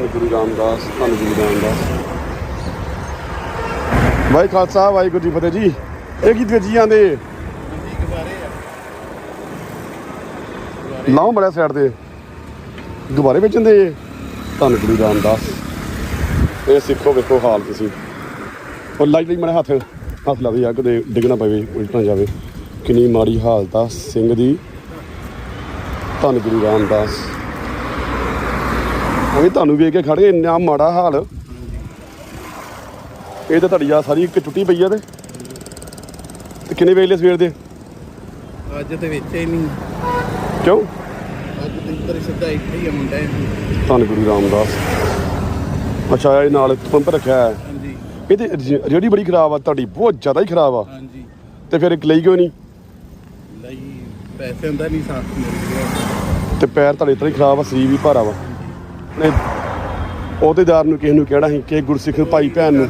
ਧੰਨ ਗੁਰੂ ਰਾਮਦਾਸ, ਧੰਨ ਗੁਰੂ ਰਾਮਦਾਸ। ਵਾਹਿ ਖਾਲਸਾ ਵਾਹਿਗੁਰੂ ਜੀ ਫਤਿਹ ਜੀ। ਇਹ ਕੀ ਵੇਚੀ ਜਾਂਦੇ ਲਾਓ ਬੜਾ ਸਾਈਡ ਤੇ। ਦੁਬਾਰੇ ਵੇਚਣ ਧੰਨ ਗੁਰੂ ਰਾਮਦਾਸ। ਇਹ ਸਿੱਖੋ, ਵੇਖੋ ਹਾਲ ਤੁਸੀਂ। ਉਹ ਲਾਈ ਲਈ ਮੇਰੇ ਹੱਥ ਹੱਥ ਲਾ ਦੇ ਆ ਕਦੇ ਡਿੱਗਣਾ ਪਵੇ, ਉਲਟ ਨਾ ਜਾਵੇ। ਕਿੰਨੀ ਮਾੜੀ ਹਾਲਤ ਆ ਸਿੰਘ ਦੀ। ਧੰਨ ਗੁਰੂ ਰਾਮਦਾਸ। ਉਹ ਵੀ ਤੁਹਾਨੂੰ ਵੇਖ ਕੇ ਖੜੇ ਇੰਨਾ ਮਾੜਾ ਹਾਲ। ਇਹ ਤਾਂ ਤੁਹਾਡੀ ਆ ਸਾਰੀ ਇੱਕ ਟੁੱਟੀ ਪਈ ਆ ਤੇ। ਤੇ ਕਿੰਨੇ ਵੇਲੇ ਸਵੇਰ ਦੇ? ਅੱਜ ਤੇ ਵਿੱਚ ਹੀ ਨਹੀਂ। ਕਿਉਂ? ਅੱਜ ਤੇ ਇੱਧਰ ਸਿੱਧਾ ਇੱਥੇ ਹੀ ਆ ਮੁੰਡਾ ਇਹ। ਧੰਨ ਗੁਰੂ ਰਾਮਦਾਸ। ਅੱਛਾ ਇਹ ਨਾਲ ਪੰਪ ਰੱਖਿਆ ਹੈ। ਹਾਂਜੀ। ਇਹ ਤੇ ਜ- ਰੇਹੜੀ ਬੜੀ ਖਰਾਬ ਆ ਤੁਹਾਡੀ ਬਹੁਤ ਜ਼ਿਆਦਾ ਹੀ ਖਰਾਬ ਆ। ਹਾਂਜੀ। ਤੇ ਫਿਰ ਇੱਕ ਲਈ ਕਿਉਂ ਨਹੀਂ? ਲਈ ਪੈਸੇ ਹੁੰਦਾ ਨਹੀਂ ਸਾਥ ਮਿਲ ਗਿਆ ਤੇ ਪੈਰ ਤੁਹਾਡੇ ਇਤਨਾ ਹੀ ਖਰਾਬ ਆ ਸਰੀਰ ਵੀ ਭਾਰਾ ਵਾ। ਨੇ ਉਹਦੇਦਾਰ ਨੂੰ ਕਿਸੇ ਨੂੰ ਕਿਹੜਾ ਸੀ ਕਿ ਗੁਰਸਿੱਖ ਭਾਈ ਭੈਣ ਨੂੰ।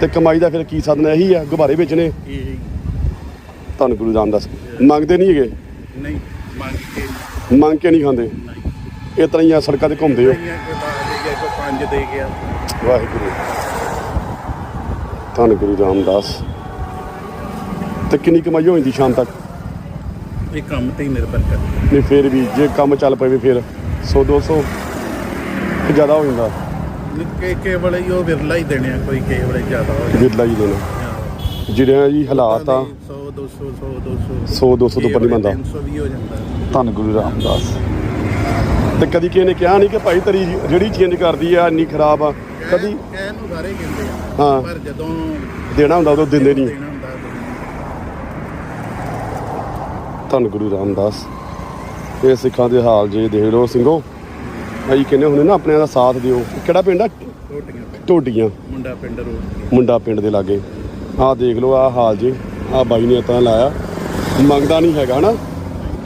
ਤੇ ਕਮਾਈ ਦਾ ਫਿਰ ਕੀ ਸਾਧਨ ਹੈ? ਇਹੀ ਆ ਗੁਬਾਰੇ ਵੇਚਣੇ। ਇਹ। ਧੰਨ ਗੁਰੂ ਰਾਮਦਾਸ। ਮੰਗਦੇ ਨਹੀਂ ਹੈਗੇ? ਨਹੀਂ ਮੰਗ ਕੇ ਮੰਗ ਕੇ ਨਹੀਂ ਖਾਂਦੇ? ਇਸ ਤਰ੍ਹਾਂ ਹੀ ਆ ਸੜਕਾਂ ਤੇ ਘੁੰਮਦੇ ਹੋ। ਪੰਜ ਦੇ ਗਿਆ। ਵਾਹਿਗੁਰੂ। ਧੰਨ ਗੁਰੂ ਰਾਮਦਾਸ। ਤੇ ਕਿੰਨੀ ਕਮਾਈ ਹੋ ਜਾਂਦੀ ਸ਼ਾਮ ਤੱਕ? ਇਹ ਕੰਮ ਤੇ ਹੀ ਨਿਰਭਰ ਕਰਦਾ ਨਹੀਂ ਫਿਰ ਵੀ ਜੇ ਕੰਮ ਚੱਲ ਪਵੇ ਫਿਰ 100 200 ਜ਼ਿਆਦਾ ਹੋ ਜਾਂਦਾ। ਕੇ ਵੇਲੇ ਹੀ ਉਹ ਵਿਰਲਾ ਹੀ ਦੇਣੇ ਆ ਕੋਈ ਕੇ ਵੇਲੇ ਜ਼ਿਆਦਾ ਹੋ ਜਾਂਦਾ। ਵਿਰਲਾ ਹੀ ਦੇਣਾ। ਜਿਹੜੇ ਜੀ ਹਾਲਾਤ ਆ 100 200 100 200 100 200 ਤੋਂ ਉੱਪਰ ਨਹੀਂ ਬੰਦਾ 300 ਵੀ ਹੋ ਜਾਂਦਾ। ਧੰਨ ਗੁਰੂ ਰਾਮਦਾਸ। ਤੇ ਕਦੀ ਕਿਸੇ ਨੇ ਕਿਹਾ ਨਹੀਂ ਕਿ ਭਾਈ ਤੇਰੀ ਜਿਹੜੀ ਚੇਂਜ ਕਰਦੀ ਆ ਇੰਨੀ ਖਰਾਬ ਆ ਕਦੀ ਕਹਿ ਨੂੰ ਸਾਰੇ ਕਹਿੰਦੇ ਆ ਹਾਂ। ਪਰ ਜਦੋਂ ਦੇਣਾ ਹੁੰਦਾ ਉਦੋਂ ਦਿੰਦੇ ਨਹੀਂ। ਦੇਣਾ ਹੁੰਦਾ ਉਦੋਂ ਧੰਨ ਗੁਰੂ ਰਾਮਦਾਸ। ਇਹ ਸਿੱਖਾਂ ਦੇ ਹਾਲ ਜੇ ਦੇਖ ਲਓ ਸਿੰਘੋ। ਭਾਈ ਕਹਿੰਦੇ ਹੁੰਦੇ ਨਾ ਆਪਣਿਆਂ ਦਾ ਸਾਥ ਦਿਓ। ਕਿਹੜਾ ਪਿੰਡ ਆ? ਢੋਡੀਆਂ। ਮੁੰਡਾ ਪਿੰਡ ਰੋਡ ਮੁੰਡਾ ਪਿੰਡ ਦੇ ਲਾਗੇ। ਆਹ ਦੇਖ ਲਓ ਆਹ ਹਾਲ ਜੇ। ਆਹ ਬਾਈ ਨੇ ਤਾਂ ਲਾਇਆ। ਮੰਗਦਾ ਨਹੀਂ ਹੈਗਾ ਨਾ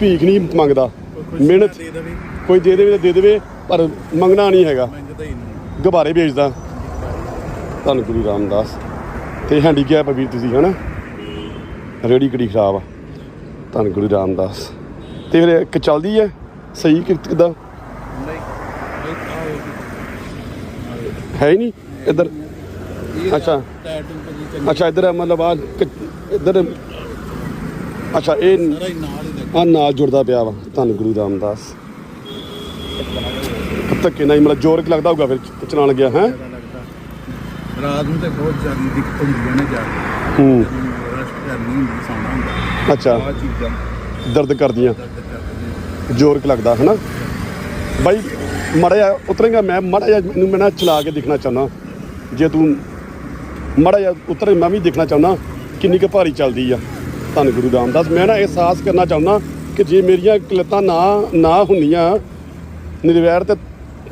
ਭੀਖ ਨਹੀਂ ਮੰਗਦਾ। ਮਿਹਨਤ ਕੋਈ ਦੇ ਦੇਵੇ ਤਾਂ ਦੇ ਦੇਵੇ ਪਰ ਮੰਗਣਾ ਨਹੀਂ ਹੈਗਾ। ਗੁਬਾਰੇ ਵੇਚਦਾ ਧੰਨ ਗੁਰੂ ਰਾਮਦਾਸ। ਤੇ ਹੈਂਡੀਕੈਪ ਵੀਰ ਤੁਸੀਂ ਹਨਾ। ਰੇੜੀ ਕਿਹੜੀ ਖਰਾਬ ਆ। ਧੰਨ ਗੁਰੂ ਰਾਮਦਾਸ। ਤੇ ਫਿਰ ਇੱਕ ਚੱਲਦੀ ਹੈ? ਸਹੀ ਕਿ ਕਿੱਦਾਂ? ਨਹੀਂ ਹੈ ਹੀ ਨਹੀਂ ਇੱਧਰ। ਅੱਛਾ। ਅੱਛਾ ਇੱਧਰ ਹੈ ਮਤਲਬ ਆ ਇੱਧਰ। ਅੱਛਾ ਇਹ ਆ ਨਾਲ ਜੁੜਦਾ ਪਿਆ ਵਾ ਧੰਨ ਗੁਰੂ ਰਾਮਦਾਸ। ਧੱਕੇ ਨਾਲ ਹੀ ਮਤਲਬ ਜ਼ੋਰ ਲੱਗਦਾ ਹੋਊਗਾ ਫਿਰ ਚਲਾਉਣ ਲੱਗਿਆ ਹੈ? ਰਾਤ ਨੂੰ ਤੇ ਬਹੁਤ ਜ਼ਿਆਦਾ ਦਿੱਕਤ ਹੁੰਦੀ ਹੈ ਨਾ ਜਾ ਹੂੰ। ਰੈਸਟ ਕਰਨੀ ਹੁੰਦੀ ਸੌਣਾ ਹੁੰਦਾ। ਅੱਛਾ। ਆ ਚੀਜ਼ਾਂ। ਦਰਦ ਕਰਦੀਆਂ। ਦਰਦ ਕਰਦੀਆਂ। ਜ਼ੋਰ ਕਿ ਲੱਗਦਾ ਹਨਾ? ਬਾਈ ਮੜਾ ਜਾ ਉਤਰੇਗਾ ਮੈਂ ਮੜਾ ਜਾ ਮੈਨੂੰ ਮੈਂ ਨਾ ਚਲਾ ਕੇ ਦੇਖਣਾ ਚਾਹੁੰਦਾ। ਜੇ ਤੂੰ ਮੜਾ ਜਾ ਉਤਰੇ ਮੈਂ ਵੀ ਦੇਖਣਾ ਚਾਹੁੰਦਾ ਕਿੰਨੀ ਕੁ ਭਾਰੀ ਚੱਲਦੀ ਆ। ਧੰਨ ਗੁਰੂ ਰਾਮਦਾਸ। ਮੈਂ ਨਾ ਅਹਿਸਾਸ ਕਰਨਾ ਚਾਹੁੰਦਾ ਕਿ ਜੇ ਮੇਰੀਆਂ ਕਲਤਾਂ ਨਾ ਨਾ ਹੁੰਦੀਆਂ ਨਿਰਵੈਰ ਤੇ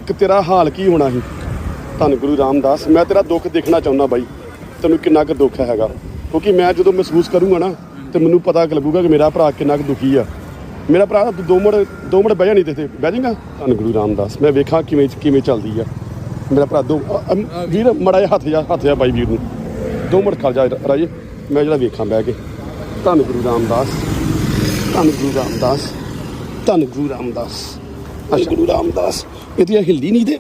ਕਿ ਤੇਰਾ ਹਾਲ ਕੀ ਹੋਣਾ ਸੀ? ਧੰਨ ਗੁਰੂ ਰਾਮਦਾਸ। ਮੈਂ ਤੇਰਾ ਦੁੱਖ ਦੇਖਣਾ ਚਾਹੁੰਦਾ ਬਾਈ। ਤੈਨੂੰ ਕਿੰਨਾ ਕੁ ਦੁੱਖ ਹੈਗਾ। ਕਿਉਂਕਿ ਮੈਂ ਜਦੋਂ ਮਹਿਸੂਸ ਕਰੂੰਗਾ ਨਾ ਤੇ ਮੈਨੂੰ ਪਤਾ ਲੱਗੂਗਾ ਕਿ ਮੇਰਾ ਭਰਾ ਕਿੰਨਾ ਕੁ ਦੁਖੀ ਆ। ਮੇਰਾ ਭਰਾ ਤੂੰ ਦੋ ਮਿੰਟ ਦੋ ਮਿੰਟ ਬਹਿ ਜਾ ਨਹੀਂ ਤੇ ਬਹਿ ਜਾਏਗਾ। ਧੰਨ ਗੁਰੂ ਰਾਮਦਾਸ ਮੈਂ ਵੇਖਾਂ ਕਿਵੇਂ ਕਿਵੇਂ ਚੱਲਦੀ ਆ। ਮੇਰਾ ਭਰਾ ਦੋ ਅ- ਅ- ਵੀਰ ਮੜਾ ਜਿਹਾ ਹੱਥ ਜਾ ਹੱਥ ਜਾ ਬਾਈ ਵੀਰ ਨੂੰ। ਦੋ ਮਿੰਟ ਖੜ ਜਾ ਰਾਜੇ ਮੈਂ ਜਿਹੜਾ ਵੇਖਾਂ ਬਹਿ ਕੇ। ਧੰਨ ਗੁਰੂ ਰਾਮਦਾਸ ਧੰਨ ਗੁਰੂ ਰਾਮਦਾਸ ਧੰਨ ਗੁਰੂ ਰਾਮਦਾਸ ਧੰਨ ਗੁਰੂ ਰਾਮਦਾਸ। ਇਹਦੀ ਇਹ ਹਿਲਦੀ ਨਹੀਂ ਤੇ।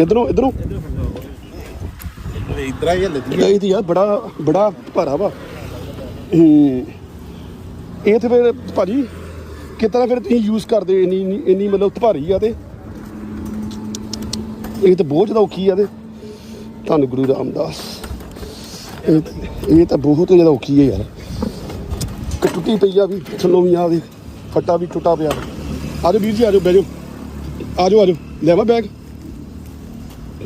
ਇਧਰੋਂ ਇਧਰੋਂ। ਇਧਰ ਹੀ ਲੱਗੀ ਇਹ ਤੇ ਯਾਰ ਬੜਾ ਬੜਾ ਭਾਰਾ ਵਾ। ਹੂੰ। ਇਹ ਤੇ ਫਿਰ ਭਾਜੀ, ਕਿਤਨਾ ਫਿਰ ਤੁਸੀਂ ਯੂਜ਼ ਕਰਦੇ ਇੰਨੀ, ਇੰਨੀ- ਮਤਲਬ ਭਾਰੀ ਆ ਤੇ? ਇਹ ਤਾਂ ਬਹੁਤ ਜ਼ਿਆਦਾ ਔਖੀ ਆ ਤੇ। ਧੰਨ ਗੁਰੂ ਰਾਮਦਾਸ। ਇਹ ਤਾਂ ਬਹੁਤ ਜ਼ਿਆਦਾ ਔਖੀ ਹੈ ਯਾਰ। ਟੁੱਟੀ ਪਈ ਆ ਵੀ, ਥੱਲੋਂ ਵੀ ਆ ਵੀ, ਫੱਟਾ ਵੀ ਟੁੱਟਾ ਪਿਆ। ਆਜੋ ਵੀਰ ਜੀ ਆਜੋ ਬਹਿ ਜਾਓ। ਆਜੋ ਆਜੋ ਲੈਵਾ ਬੈਗ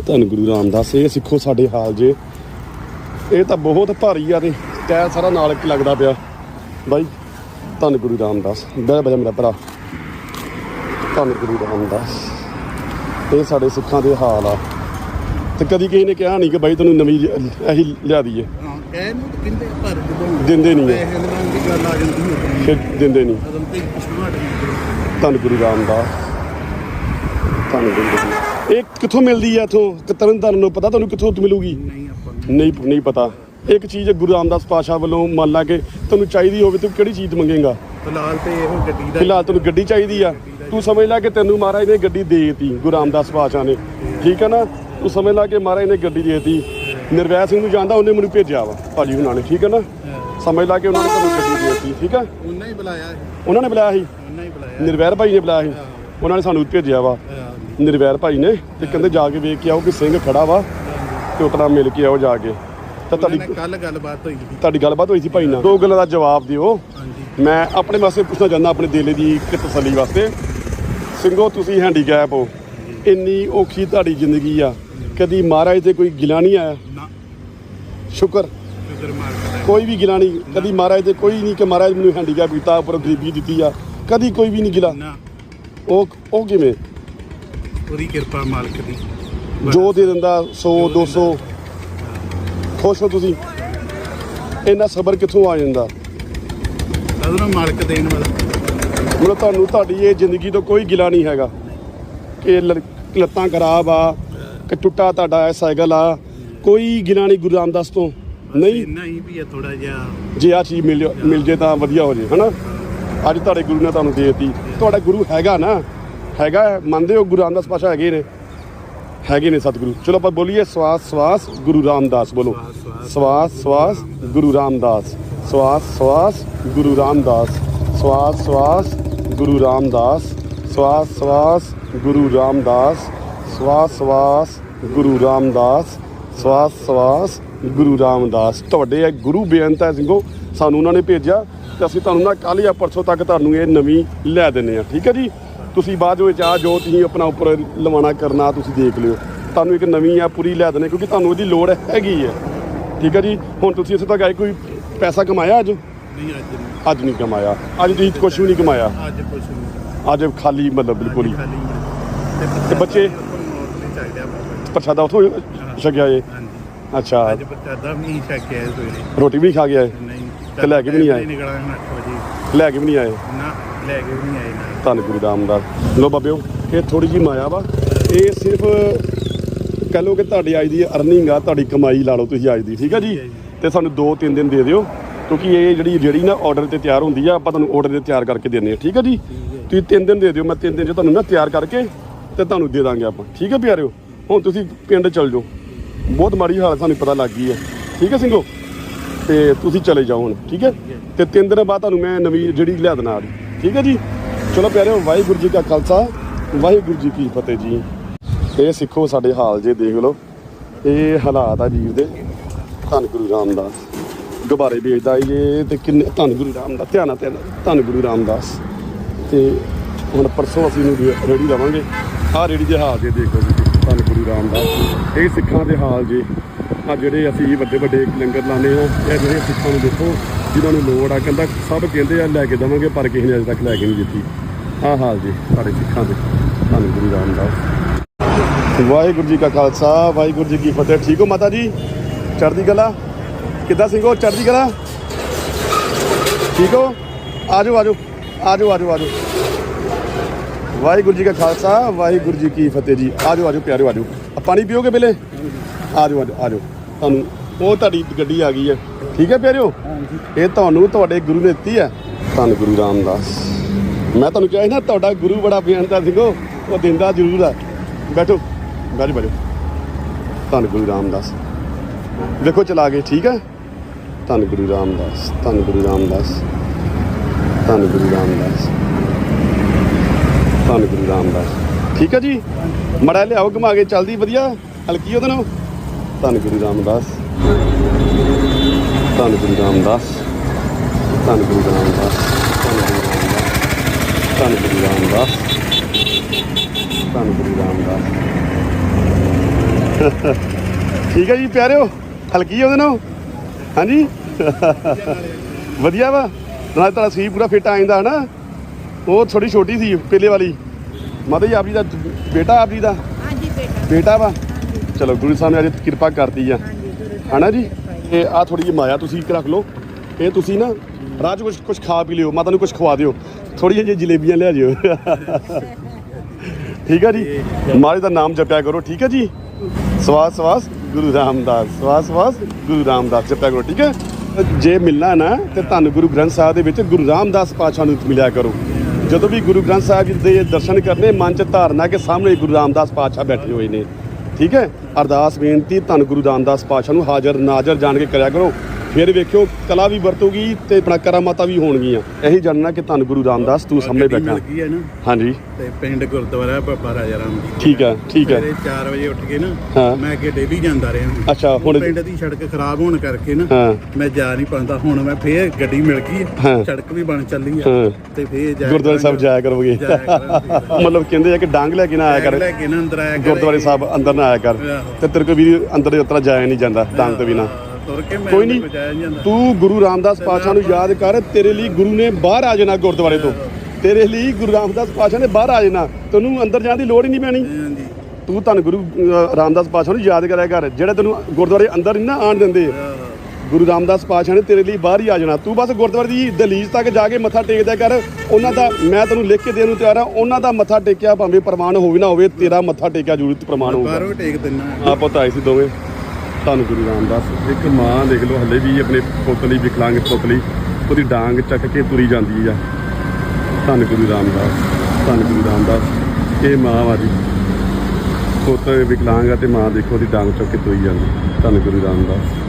ਧੰਨ ਗੁਰੂ ਰਾਮਦਾਸ ਇਹ ਸਿੱਖੋ ਸਾਡੇ ਹਾਲ ਜੇ। ਇਹ ਤਾਂ ਬਹੁਤ ਭਾਰੀ ਆ ਤੇ ਟਾਇਰ ਸਾਰਾ ਨਾਲ ਇੱਕ ਲੱਗਦਾ ਪਿਆ। ਬਾਈ ਧੰਨ ਗੁਰੂ ਰਾਮਦਾਸ। ਬਹਿ ਬਹਿ ਜਾ ਮੇਰਾ ਭਰਾ। ਧੰਨ ਗੁਰੂ ਰਾਮਦਾਸ। ਇਹ ਸਾਡੇ ਸਿੱਖਾਂ ਦੇ ਹਾਲ ਆ। ਤੇ ਕਦੀ ਕਿਸੇ ਨੇ ਕਿਹਾ ਨਹੀਂ ਕਿ ਬਾਈ ਤੈਨੂੰ ਨਵੀਂ ਇਹੀ ਲਿਆ ਦਈਏ। ਹਾਂ ਕਹਿ ਨੂੰ ਤਾਂ ਕਹਿੰਦੇ ਪਰ ਜਦੋਂ ਦਿੰਦੇ ਨਹੀਂ ਆ। ਪੈਸੇ ਲੈਣ ਦੀ ਗੱਲ ਆ ਜਾਂਦੀ ਹੈ। ਫਿਰ ਦਿੰਦੇ ਨਹੀਂ। ਧੰਨ ਗੁਰੂ ਰਾਮਦਾਸ। ਧੰਨ ਗੁਰੂ ਰਾਮਦਾਸ। ਇਹ ਕਿੱਥੋਂ ਮਿਲਦੀ ਆ ਇਥੋਂ? ਤਰਨ ਤਾਰਨ ਨੂੰ ਪਤਾ ਤੁਹਾਨੂੰ ਕਿੱਥੋਂ ਮਿਲੂਗੀ? ਨਹੀਂ ਆਪਾਂ ਨਹੀਂ ਨਹੀਂ ਪਤਾ। ਇੱਕ ਚੀਜ਼ ਗੁਰੂ ਰਾਮਦਾਸ ਪਾਸ਼ਾ ਵੱਲੋਂ ਮੰਨ ਲਾ ਕੇ ਤੈਨੂੰ ਚਾਹੀਦੀ ਹੋਵੇ ਤੂੰ ਕਿਹੜੀ ਚੀਜ਼ ਮੰਗੇਗਾ? ਫਿਲਹਾਲ ਤੇ ਇਹੋ ਗੱਡੀ ਦਾ ਫਿਲਹਾਲ ਤੈਨੂੰ ਗੱਡੀ ਚਾਹੀਦੀ ਆ। ਤੂੰ ਸਮਝ ਲੈ ਕਿ ਤੈਨੂੰ ਮਹਾਰਾਜ ਨੇ ਗੱਡੀ ਦੇ ਦਿੱਤੀ ਗੁਰੂ ਰਾਮਦਾਸ ਪਾਤਸ਼ਾਹ ਨੇ। ਠੀਕ ਹੈ ਨਾ? ਤੂੰ ਸਮਝ ਲੈ ਕਿ ਮਹਾਰਾਜ ਨੇ ਗੱਡੀ ਦੇ ਦਿੱਤੀ। ਨਿਰਵੈਰ ਸਿੰਘ ਨੂੰ ਜਾਣਦਾ ਉਹਨੇ ਮੈਨੂੰ ਭੇਜਿਆ ਵਾ ਭਾਜੀ ਉਹਨਾਂ ਨੇ ਠੀਕ ਹੈ ਨਾ? ਸਮਝ ਲੈ ਕਿ ਉਹਨਾਂ ਨੇ ਤੈਨੂੰ ਗੱਡੀ ਦੇ ਦਿੱਤੀ ਠੀਕ ਹੈ ਉਹਨਾਂ ਹੀ ਬੁਲਾਇਆ ਉਹਨਾਂ ਨੇ ਬੁਲਾਇਆ ਸੀ? ਉਹਨਾਂ ਹੀ ਬੁਲਾਇਆ। ਨਿਰਵੈਰ ਭਾਈ ਨੇ ਬੁਲਾਇਆ ਸੀ। ਉਹਨਾਂ ਨੇ ਸਾਨੂੰ ਭੇਜਿਆ ਵਾ। ਨਿਰਵੈਰ ਭਾਈ ਨੇ ਤੇ ਕਹਿੰਦੇ ਜਾ ਕੇ ਵੇਖ ਕੇ ਆਓ ਕਿ ਸਿੰਘ ਖੜਾ ਵਾ ਤੇ ਉਤਨਾ ਮਿਲ ਕੇ ਆਓ ਜਾ ਕੇ। ਤਾਂ ਤੁਹਾਡੀ ਕੱਲ ਗੱਲਬਾਤ ਹੋਈ ਸੀ। ਤੁਹਾਡੀ ਗੱਲਬਾਤ ਹੋਈ ਸੀ ਭਾਈ ਨਾਲ। ਦੋ ਗੱਲਾਂ ਦਾ ਜਵਾਬ ਦਿਓ। ਮੈਂ ਆਪਣੇ ਵਾਸਤੇ ਪੁੱਛਣਾ ਚਾਹੁੰਦਾ ਆਪਣੇ ਦਿਲ ਦੀ ਇੱਕ ਤਸੱਲੀ ਵਾਸਤੇ। ਸਿੰਘੋ ਤੁਸੀਂ ਹੈਂਡੀਕੈਪ ਹੋ। ਇੰਨੀ ਔਖੀ ਤੁਹਾਡੀ ਜ਼ਿੰਦਗੀ ਆ। ਕਦੀ ਮਹਾਰਾਜ ਤੇ ਕੋਈ ਗਿਲਾ ਨਹੀਂ ਆਇਆ? ਨਾ। ਸ਼ੁਕਰ। ਕੋਈ ਵੀ ਗਿਲਾ ਨਹੀਂ। ਕਦੀ ਮਹਾਰਾਜ ਤੇ ਕੋਈ ਨਹੀਂ ਕਿ ਮਹਾਰਾਜ ਮੈਨੂੰ ਹੈਂਡੀਕੈਪ ਕੀਤਾ ਉੱਪਰ ਗਰੀਬੀ ਦਿੱਤੀ ਆ। ਕਦੀ ਕੋਈ ਵੀ ਨਹੀਂ ਗਿਲਾ। ਨਾ। ਉਹ ਉਹ ਕਿਵੇਂ? ਉਹਦੀ ਕਿਰਪਾ ਮਾਲਕ ਦੀ। ਜੋ ਦੇ ਦਿੰਦਾ 100 200 ਖੁਸ਼ ਹੋ ਤੁਸੀਂ? ਇੰਨਾ ਸਬਰ ਕਿੱਥੋਂ ਆ ਜਾਂਦਾ? ਉਹਨੂੰ ਮਾਲਕ ਦੇਣ ਵਾਲਾ। ਮਤਲਬ ਤੁਹਾਨੂੰ ਤੁਹਾਡੀ ਇਹ ਜ਼ਿੰਦਗੀ ਤੋਂ ਕੋਈ ਗਿਲਾ ਨਹੀਂ ਹੈਗਾ ਕਿ ਲੱਤਾਂ ਖਰਾਬ ਆ ਕਿ ਟੁੱਟਾ ਤੁਹਾਡਾ ਇਹ ਸਾਈਕਲ ਆ। ਕੋਈ ਗਿਲਾ ਨਹੀਂ ਗੁਰੂ ਰਾਮਦਾਸ ਤੋਂ। ਨਹੀਂ? ਇੰਨਾ ਹੀ ਵੀ ਹੈ ਥੋੜਾ ਜਿਹਾ। ਜੇ ਆ ਚੀਜ਼ ਮਿਲ ਮਿਲ ਜੇ ਤਾਂ ਵਧੀਆ ਹੋ ਜੇ ਹਨਾ? ਅੱਜ ਤੁਹਾਡੇ ਗੁਰੂ ਨੇ ਤੁਹਾਨੂੰ ਦੇ ਦਿੱਤੀ। ਤੁਹਾਡਾ ਗੁਰੂ ਹੈਗਾ ਨਾ। ਹੈਗਾ ਹੈ, ਮੰਨਦੇ ਹੋ ਗੁਰੂ ਰਾਮਦਾਸ ਪਾਸ਼ਾ ਹੈਗੇ ਨੇ? ਹੈਗੇ ਨੇ ਸਤਿਗੁਰੂ। ਚਲੋ ਆਪਾਂ ਬੋਲੀਏ ਸਵਾਸ ਸਵਾਸ ਗੁਰੂ ਰਾਮਦਾਸ ਬੋਲੋ। ਸਵਾਸ ਸਵਾਸ ਗੁਰੂ ਰਾਮਦਾਸ। ਸਵਾਸ ਸਵਾਸ ਗੁਰੂ ਰਾਮਦਾਸ। ਸਵਾਸ ਸਵਾਸ ਗੁਰੂ ਰਾਮਦਾਸ। ਸਵਾਸ ਸਵਾਸ ਗੁਰੂ ਰਾਮਦਾਸ। ਸਵਾਸ ਸਵਾਸ ਗੁਰੂ ਰਾਮਦਾਸ। ਸਵਾਸ ਸਵਾਸ ਗੁਰੂ ਰਾਮਦਾਸ। ਤੁਹਾਡੇ ਇਹ ਗੁਰੂ ਬੇਅੰਤ ਹੈ ਸਿੰਘੋ। ਸਾਨੂੰ ਉਹਨਾਂ ਨੇ ਭੇਜਿਆ ਤੇ ਅਸੀਂ ਤੁਹਾਨੂੰ ਨਾ ਕੱਲ੍ਹ ਜਾਂ ਪਰਸੋਂ ਤੱਕ ਤੁਹਾਨੂੰ ਇਹ ਨਵੀਂ ਲੈ ਦਿੰਨੇ ਆ ਠੀਕ ਹੈ ਜੀ? ਤੁਸੀਂ ਬਾਅਦ ਵਿੱਚ ਆ ਜੋ ਤੁਸੀਂ ਆਪਣਾ ਉੱਪਰ ਲਵਾਣਾ ਕਰਨਾ ਤੁਸੀਂ ਦੇਖ ਲਿਓ। ਤੁਹਾਨੂੰ ਇੱਕ ਨਵੀਂ ਆ ਪੂਰੀ ਲੈ ਦੇਣੇ ਕਿਉਂਕਿ ਤੁਹਾਨੂੰ ਉਹਦੀ ਲੋੜ ਹੈਗੀ ਹੈ। ਠੀਕ ਹੈ ਜੀ? ਹੁਣ ਤੁਸੀਂ ਇੱਥੇ ਤੱਕ ਆਏ ਕੋਈ ਪੈਸਾ ਕਮਾਇਆ ਅੱਜ? ਨਹੀਂ ਅੱਜ ਨਹੀਂ। ਅੱਜ ਨਹੀਂ ਕਮਾਇਆ। ਅੱਜ ਤੁਸੀਂ ਕੁਝ ਵੀ ਨਹੀਂ ਕਮਾਇਆ। ਅੱਜ ਨਹੀਂ। ਅੱਜ ਖਾਲੀ ਮਤਲਬ ਬਿਲਕੁਲ ਹੀ। ਤੇ ਬੱਚੇ? ਪ੍ਰਸ਼ਾਦਾ ਉਥੋਂ ਛਕਿਆ ਜੇ? ਅੱਛਾ। ਅੱਜ ਬੱਚਾ ਦਾ ਨਹੀਂ ਛਕਿਆ ਇਸ ਵੇਲੇ। ਰੋਟੀ ਵੀ ਖਾ ਗਿਆ ਨਹੀਂ। ਤੇ ਲੈ ਕੇ ਵੀ ਨਹੀਂ ਆਏ? ਨਿਕਲਾਂਗੇ 8 ਵਜੇ। ਲੈ ਕੇ ਵੀ ਨਹੀਂ ਆਏ? ਨਾ। ਲੈ ਕੇ ਵੀ ਨਹੀਂ ਆਏ ਨਾ। ਧੰਨ ਗੁਰੂ ਰਾਮਦਾਸ। ਲੋ ਬਾਬਿਓ ਇਹ ਥੋੜੀ ਜੀ ਮਾਇਆ ਵਾ। ਇਹ ਸਿਰਫ ਕਹ ਲਓ ਕਿ ਤੁਹਾਡੀ ਅੱਜ ਦੀ ਅਰਨਿੰਗ ਆ ਤੁਹਾਡੀ ਕਮਾਈ ਲਾ ਲਓ ਤੁਸੀਂ ਅੱਜ ਦੀ ਠੀਕ ਆ ਜੀ। ਤੇ ਸਾਨੂੰ 2-3 ਦਿਨ ਦੇ ਦਿਓ ਕਿਉਂਕਿ ਇਹ ਜਿਹੜੀ ਜਿਹੜੀ ਨਾ ਆਰਡਰ ਤੇ ਤਿਆਰ ਹੁੰਦੀ ਆ ਆਪਾਂ ਤੁਹਾਨੂੰ ਆਰਡਰ ਤੇ ਤਿਆਰ ਕਰਕੇ ਦਿੰਦੇ ਆ ਠੀਕ ਆ ਜੀ। ਤੁਸੀਂ 3 ਦਿਨ ਦੇ ਦਿਓ ਮੈਂ 3 ਦਿਨ ਚ ਤੁਹਾਨੂੰ ਨਾ ਤਿਆਰ ਕਰਕੇ ਤੇ ਤੁਹਾਨੂੰ ਦੇ ਦਾਂਗੇ ਆਪਾਂ ਠੀਕ ਆ ਪਿਆਰਿਓ? ਹੁਣ ਤੁਸੀਂ ਪਿੰਡ ਚੱਲ ਜਾਓ। ਬਹੁਤ ਮਾੜੀ ਹਾਲਤ ਸਾਨੂੰ ਪਤਾ ਲੱਗ ਗਈ ਹੈ ਠੀਕ ਹੈ ਸਿੰਘੋ? ਤੇ ਤੁਸੀਂ ਚਲੇ ਜਾਓ ਹੁਣ ਠੀਕ ਹੈ ਤੇ ਤਿੰਨ ਦਿਨ ਬਾਅਦ ਤੁਹਾਨੂੰ ਮੈਂ ਨਵੀਂ ਜਿਹੜੀ ਲਿਆ ਦੇਣਾ ਆ ਠੀਕ ਹੈ ਜੀ। ਚਲੋ ਪਿਆਰਿਓ, ਵਾਹਿਗੁਰੂ ਜੀ ਕਾ ਖਾਲਸਾ, ਵਾਹਿਗੁਰੂ ਜੀ ਕੀ ਫਤਿਹ ਜੀ। ਇਹ ਸਿੱਖੋ ਸਾਡੇ ਹਾਲ ਜੇ, ਦੇਖ ਲਓ। ਇਹ ਹਾਲਾਤ ਆ ਜੀਵ ਦੇ। ਧੰਨ ਗੁਰੂ ਰਾਮਦਾਸ। ਗੁਬਾਰੇ ਵੇਚਦਾ ਇਹ, ਤੇ ਕਿੰਨੇ ਧੰਨ ਗੁਰੂ ਰਾਮਦਾਸ, ਧਿਆਨ ਨਾਲ ਧਿਆਨ ਧੰਨ ਗੁਰੂ ਰਾਮਦਾਸ। ਤੇ ਹੁਣ ਪਰਸੋਂ ਅਸੀਂ ਨੂੰ ਰੇੜੀ ਲਵਾਂਗੇ। ਆਹ ਰੇੜੀ ਦੇ ਹਾਲ ਜੇ, ਦੇਖੋ ਜੀ। ਧੰਨ ਗੁਰੂ ਰਾਮਦਾਸ। ਇਹ ਸਿੱਖਾਂ ਦੇ ਹਾਲ ਜੇ। ਆ ਜਿਹੜੇ ਅਸੀਂ ਵੱਡੇ ਵੱਡੇ ਲੰਗਰ ਲਾਣੇ ਆ ਇਹ ਜਿਹੜੇ ਸਿੱਖਾਂ ਨੂੰ ਦੇਖੋ ਜਿਨ੍ਹਾਂ ਨੂੰ ਲੋੜ ਆ, ਕਹਿੰਦਾ ਸਭ ਕਹਿੰਦੇ ਆ, ਲੈ ਕੇ ਦੇਵਾਂਗੇ, ਪਰ ਕਿਸੇ ਨੇ ਅਜੇ ਤੱਕ ਲੈ ਕੇ ਨਹੀਂ ਦਿੱਤੀ। ਆਹ ਹਾਲ ਜੀ ਸਾਡੇ ਸਿੱਖਾਂ ਦੇ। ਧੰਨ ਗੁਰੂ ਰਾਮਦਾਸ। ਵਾਹਿਗੁਰੂ ਜੀ ਕਾ ਖਾਲਸਾ, ਵਾਹਿਗੁਰੂ ਜੀ ਕੀ ਫਤਿਹ। ਠੀਕ ਹੋ ਮਾਤਾ ਜੀ? ਚੜ੍ਹਦੀ ਕਲਾ? ਕਿੱਦਾਂ ਸਿੰਘੋ ਚੜ੍ਹਦੀ ਕਲਾ? ਠੀਕ ਹੋ? ਆਜੋ ਆਜੋ ਆਜੋ ਆਜੋ ਆਜੋ। ਵਾਹਿਗੁਰੂ ਜੀ ਕਾ ਖਾਲਸਾ, ਵਾਹਿਗੁਰੂ ਜੀ ਕੀ ਫਤਿਹ ਜੀ। ਆਜੋ ਆਜੋ ਪਿਆਰਿਓ ਆਜੋ। ਆ ਪਾਣੀ ਪੀਓਗੇ ਪਹਿਲੇ? ਆਜੋ ਆਜੋ ਆਜੋ। ਤੁਹਾਨੂੰ ਉਹ ਤੁਹਾਡੀ ਗੱਡੀ ਆ ਗਈ ਹੈ। ਠੀਕ ਹੈ ਪਿਆਰਿਓ? ਇਹ ਤੁਹਾਨੂੰ ਤੁਹਾਡੇ ਗੁਰੂ ਨੇ ਦਿੱਤੀ ਹੈ। ਧੰਨ ਗੁਰੂ ਰਾਮਦਾਸ। ਮੈਂ ਤੁਹਾਨੂੰ ਕਿਹਾ ਸੀ ਨਾ ਤੁਹਾਡਾ ਗੁਰੂ ਬੜਾ ਬੇਅੰਤਾ ਸਿੰਘੋ ਉਹ ਦਿੰਦਾ ਜ਼ਰੂਰ ਆ। ਬੈਠੋ। ਬੈਠੋ ਬੈਠੋ। ਧੰਨ ਗੁਰੂ ਰਾਮਦਾਸ। ਦੇਖੋ ਚਲਾ ਗਏ। ਠੀਕ ਹੈ? ਧੰਨ ਗੁਰੂ ਰਾਮਦਾਸ। ਧੰਨ ਗੁਰੂ ਰਾਮਦਾਸ। ਧੰਨ ਗੁਰੂ ਰਾਮਦਾਸ। ਧੰਨ ਗੁਰੂ ਰਾਮਦਾਸ। ਠੀਕ ਹੈ ਜੀ? ਮੜਾ ਲਿਆਓ ਘੁਮਾ ਕੇ। ਚੱਲਦੀ ਵਧੀਆ। ਹਲਕੀ ਉਹਦੇ ਨਾਲ। ਧੰਨ ਗੁਰੂ ਰਾਮਦਾਸ। ਧੰਨ ਗੁਰੂ ਰਾਮਦਾਸ ਧੰਨ ਗੁਰੂ ਰਾਮਦਾਸ ਧੰਨ ਗੁਰੂ ਰਾਮਦਾਸ ਧੰਨ ਗੁਰੂ ਰਾਮਦਾਸ ਠੀਕ ਹੈ ਜੀ ਪਿਆਰਿਓ। ਹਲਕੀ ਉਹਦੇ ਨਾਲ ਹਾਂਜੀ। ਵਧੀਆ ਵਾ। ਨਾਲ ਤਾਂ ਸੀ ਪੂਰਾ ਫਿੱਟ ਆ ਜਾਂਦਾ ਹਨਾ। ਉਹ ਥੋੜੀ ਛੋਟੀ ਸੀ ਪਹਿਲੇ ਵਾਲੀ। ਮਾਤਾ ਜੀ ਆਪ ਜੀ ਦਾ ਬੇਟਾ ਆਪ ਜੀ ਦਾ? ਹਾਂਜੀ ਬੇਟਾ। ਬੇਟਾ ਵਾ। ਚਲੋ ਗੁਰੂ ਸਾਹਿਬ ਨੇ ਅੱਜ ਕਿਰਪਾ ਕਰਤੀ ਆ। ਹਨਾ ਜੀ? ਇਹ ਆ ਥੋੜੀ ਜਿਹੀ ਮਾਇਆ ਤੁਸੀਂ ਇੱਕ ਰੱਖ ਲਓ। ਇਹ ਤੁਸੀਂ ਨਾ ਰਾਜ ਕੁਝ ਕੁਝ ਖਾ ਪੀ ਲਿਓ, ਮਾਤਾ ਨੂੰ ਕੁਝ ਖਵਾ ਦਿਓ। ਥੋੜੀਆਂ ਜਿਹੀ ਜਲੇਬੀਆਂ ਲਿਆ ਜਿਓ। ਠੀਕ ਆ ਜੀ? ਮਹਾਰਾਜ ਦਾ ਨਾਮ ਜਪਿਆ ਕਰੋ, ਠੀਕ ਹੈ ਜੀ? ਸਵਾਸ ਸਵਾਸ, ਗੁਰੂ ਰਾਮਦਾਸ, ਸਵਾਸ ਸਵਾਸ, ਗੁਰੂ ਰਾਮਦਾਸ ਜਪਿਆ ਕਰੋ, ਠੀਕ ਹੈ ਜੇ ਮਿਲਣਾ ਨਾ, ਤੇ ਤੁਹਾਨੂੰ ਗੁਰੂ ਗ੍ਰੰਥ ਸਾਹਿਬ ਦੇ ਵਿੱਚ ਗੁਰੂ ਰਾਮਦਾਸ ਪਾਤਸ਼ਾਹ ਨੂੰ ਮਿਲਿਆ ਕਰੋ। ਜਦੋਂ ਵੀ ਗੁਰੂ ਗ੍ਰੰਥ ਸਾਹਿਬ ਜੀ ਦੇ ਦਰਸ਼ਨ ਕਰਨੇ, ਮਨ ਚ ਧਾਰਨਾ ਕਿ ਸਾਹਮਣੇ ਗੁਰੂ ਰਾਮਦਾਸ ਪਾਤਸ਼ਾਹ ਬੈਠੇ ਹੋਏ ਨੇ। ਠੀਕ ਹੈ? ਅਰਦਾਸ, ਬੇਨਤੀ, ਧੰਨ ਗੁਰੂ ਰਾਮਦਾਸ ਪਾਤਸ਼ਾਹ ਨੂੰ ਹਾਜ਼ਰ ਨਾਜ਼ਰ ਜਾਣ ਕੇ ਕਰਿਆ ਕਰੋ। ਫਿਰ ਵੇਖਿਓ ਕਲਾ ਵੀ ਵਰਤੂਗੀ ਤੇ ਆਪਣਾ ਕਰਾਮਾਤਾਂ ਵੀ ਹੋਣਗੀਆਂ। ਇਹੀ ਜਾਣਨਾ ਕਿ ਧੰਨ ਗੁਰੂ ਰਾਮਦਾਸ ਤੂੰ ਸਾਹਮਣੇ ਬੈਠਾ। ਹੈ ਨਾ? ਹਾਂਜੀ। ਤੇ ਪਿੰਡ ਗੁਰਦੁਆਰਾ ਬਾਬਾ ਰਾਜਾ ਰਾਮ ਜੀ ਠੀਕ ਹੈ ਠੀਕ ਹੈ। ਸਵੇਰੇ 4 ਵਜੇ ਉੱਠ ਕੇ ਨਾ ਹਾਂ। ਮੈਂ ਅੱਗੇ ਡੇਲੀ ਜਾਂਦਾ ਰਿਹਾ ਅੱਛਾ ਹੁਣ ਪਿੰਡ ਦੀ ਸੜਕ ਖਰਾਬ ਹੋਣ ਕਰਕੇ ਨਾ ਹਾਂ। ਮੈਂ ਜਾ ਨਹੀਂ ਪਾਉਂਦਾ। ਹੁਣ ਮੈਂ ਫੇਰ ਗੱਡੀ ਮਿਲ ਗਈ ਹੈ। ਹਾਂ। ਸੜਕ ਵੀ ਬਣ ਚੱਲੀ ਆ ਹਾਂ। ਤੇ ਫੇਰ ਜਾ ਗੁਰਦੁਆਰੇ ਸਾਹਿਬ ਜਾਇਆ ਕਰੋਗੇ। ਮਤਲਬ ਕਹਿੰਦੇ ਆ ਕਿ ਡਾਂਗ ਲੈ ਕੇ ਨਾ ਆਇਆ ਕਰ। ਲੈ ਕੇ ਨਾ ਅੰਦਰ ਆਇਆ ਕਰ। ਗੁਰਦੁਆਰੇ ਸਾਹਿਬ ਅੰਦਰ ਨਾ ਆਇਆ ਕਰ। ਤੇ ਤੇਰੇ ਕੋ ਵੀ ਅੰਦਰ ਉਤਰਾ ਜਾਇਆ ਨਹੀਂ ਜਾਂਦਾ ਡਾਂਗ ਤੋਂ ਬਿਨਾ। ਤੁਰ ਕੇ ਮੈਂ ਕੋਈ ਨਹੀਂ। ਤੂੰ ਗੁਰੂ ਰਾਮਦਾਸ ਪਾਤਸ਼ਾਹ ਨੂੰ ਯਾਦ ਕਰ ਤੇਰੇ ਲਈ ਗੁਰੂ ਨੇ ਬਾਹਰ ਆ ਜਾਣਾ ਗੁਰਦੁਆਰੇ ਤੋਂ। ਤੇਰੇ ਲਈ ਗੁਰੂ ਰਾਮਦਾਸ ਪਾਤਸ਼ਾਹ ਨੇ ਬਾਹਰ ਆ ਜਾਣਾ। ਤੈਨੂੰ ਅੰਦਰ ਜਾਣ ਦੀ ਲੋੜ ਹੀ ਨਹੀਂ ਪੈਣੀ। ਤੂੰ ਧੰਨ ਗੁਰੂ ਰਾਮਦਾਸ ਪਾਤਸ਼ਾਹ ਨੂੰ ਯਾਦ ਕਰਿਆ ਕਰ। ਜਿਹੜੇ ਤੈਨੂੰ ਗੁਰਦੁਆਰੇ ਅੰਦਰ ਨਹੀਂ ਨਾ ਆਣ ਦਿੰਦੇ। ਗੁਰੂ ਰਾਮਦਾਸ ਪਾਤਸ਼ਾਹ ਨੇ ਤੇਰੇ ਲਈ ਬਾਹਰ ਹੀ ਆ ਜਾਣਾ। ਤੂੰ ਬਸ ਗੁਰਦੁਆਰੇ ਦੀ ਦਲੀਜ ਤੱਕ ਜਾ ਕੇ ਮੱਥਾ ਟੇਕਦਾ ਕਰ। ਉਹਨਾਂ ਦਾ ਮੈਂ ਤੈਨੂੰ ਲਿਖ ਕੇ ਦੇਣ ਨੂੰ ਤਿਆਰ ਆ ਉਹਨਾਂ ਦਾ ਮੱਥਾ ਟੇਕਿਆ ਭਾਵੇਂ ਪ੍ਰਮਾਣ ਹੋਵੇ ਨਾ ਹੋਵੇ ਤੇਰਾ ਮੱਥਾ ਟੇਕਿਆ ਜ਼ਰੂਰ ਪ੍ਰਮਾਣ ਹੋਊਗਾ। ਬਾਹਰੋਂ ਟੇਕ ਦਿੰਨਾ ਆਪ ਪੁੱਤ ਆਏ ਸੀ ਦੋਵੇਂ। ਧੰਨ ਗੁਰੂ ਰਾਮਦਾਸ। ਇੱਕ ਮਾਂ ਦੇਖ ਲਓ, ਹੱਲੇ ਵੀ ਆਪਣੇ ਪੁੱਤ ਲਈ ਵਿਕਲਾਂਗ ਪੁੱਤ ਲਈ ਉਹਦੀ ਡਾਂਗ ਚੱਕ ਕੇ ਤੁਰੀ ਜਾਂਦੀ ਆ। ਧੰਨ ਗੁਰੂ ਰਾਮਦਾਸ, ਧੰਨ ਗੁਰੂ ਰਾਮਦਾਸ। ਇਹ ਮਾਂ ਵਾ ਜੀ। ਪੁੱਤ ਵਿਕਲਾਂਗ ਆ ਤੇ ਮਾਂ ਦੇਖੋ, ਉਹਦੀ ਡਾਂਗ ਚੱਕ ਕੇ ਤੁਰੀ ਜਾਂਦੀ। ਧੰਨ ਗੁਰੂ ਰਾਮਦਾਸ।